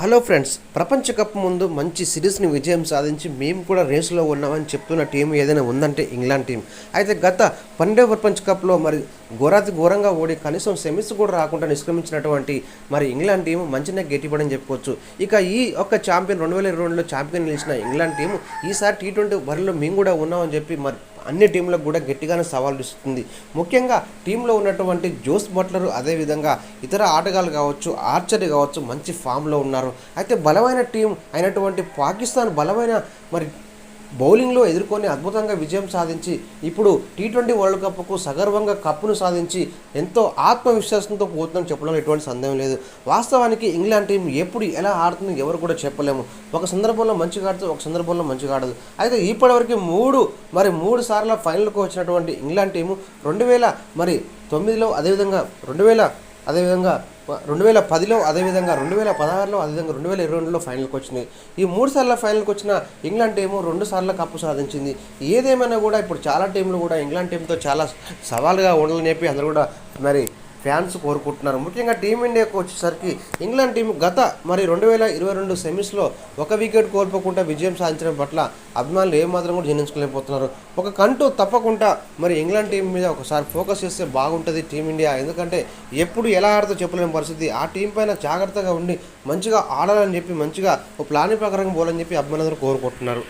Hello friends ప్రపంచ cup ముందు మంచి సిరీస్ని విజయం సాధించి మేము కూడా రేసులో ఉన్నామని చెప్తున్న టీం ఏదైనా ఉందంటే ఇంగ్లాండ్ టీం. అయితే గత పన్నెండవ ప్రపంచ కప్లో మరి ఘోరాతి ఘోరంగా ఓడి కనీసం సెమీస్ కూడా రాకుండా నిష్క్రమించినటువంటి మరి ఇంగ్లాండ్ టీం మంచిగా గట్టిపడని చెప్పుకోవచ్చు ఇక ఈ ఒక్క ఛాంపియన్ రెండు వేల ఇరవై రెండులో ఛాంపియన్ నిలిచిన ఇంగ్లాండ్ టీం ఈసారి టీ ట్వంటీ బరిలో మేము కూడా ఉన్నామని చెప్పి మరి అన్ని టీంలకు కూడా గట్టిగానే సవాలు ఇస్తుంది. ముఖ్యంగా టీంలో ఉన్నటువంటి జోస్ బట్లర్ అదేవిధంగా ఇతర ఆటగాళ్ళు కావచ్చు ఆర్చర్ కావచ్చు మంచి ఫామ్లో ఉన్నారు. అయితే బలమైన టీం అయినటువంటి పాకిస్తాన్ బలమైన మరి బౌలింగ్లో ఎదుర్కొని అద్భుతంగా విజయం సాధించి ఇప్పుడు టీ ట్వంటీ వరల్డ్ కప్కు సగర్వంగా కప్పును సాధించి ఎంతో ఆత్మవిశ్వాసంతో పోతుందని చెప్పడంలో ఎటువంటి సందేహం లేదు. వాస్తవానికి ఇంగ్లాండ్ టీం ఎప్పుడు ఎలా ఆడుతుంది ఎవరు కూడా చెప్పలేము. ఒక సందర్భంలో మంచిగా ఆడుతుంది ఒక సందర్భంలో మంచిగా ఆడదు. అయితే ఇప్పటివరకు మూడు మరి మూడు సార్లు ఫైనల్కు వచ్చినటువంటి ఇంగ్లాండ్ టీము రెండు వేల మరి తొమ్మిదిలో అదేవిధంగా రెండు వేల అదేవిధంగా రెండు వేల పదిలో అదేవిధంగా రెండు వేల పదహారులో అదేవిధంగా రెండు వేల ఇరవై రెండులో ఫైనల్కి వచ్చింది ఈ మూడు సార్ల ఫైనల్కి వచ్చిన ఇంగ్లాండ్ టీము రెండు సార్లు కప్పు సాధించింది. ఏదేమైనా కూడా ఇప్పుడు చాలా టీంలు కూడా ఇంగ్లాండ్ టీంతో చాలా సవాలుగా ఉండాలని చెప్పి అందరూ కూడా మరి ఫ్యాన్స్ కోరుకుంటున్నారు. ముఖ్యంగా టీమిండియాకు వచ్చేసరికి ఇంగ్లాండ్ టీం గత మరి రెండు వేల ఇరవై రెండు సెమీస్లో ఒక వికెట్ కోల్పోకుండా విజయం సాధించడం పట్ల అభిమానులు ఏమాత్రం కూడా జీర్ణించుకోలేకపోతున్నారు. ఒక కంటూ తప్పకుండా మరి ఇంగ్లాండ్ టీం మీద ఒకసారి ఫోకస్ చేస్తే బాగుంటుంది టీమిండియా. ఎందుకంటే ఎప్పుడు ఎలా ఆడుతో చెప్పలేని పరిస్థితి. ఆ టీం పైన జాగ్రత్తగా ఉండి మంచిగా ఆడాలని చెప్పి మంచిగా ఓ ప్లాన్ ప్రకారం పోవాలని చెప్పి అభిమానులందరూ కోరుకుంటున్నారు.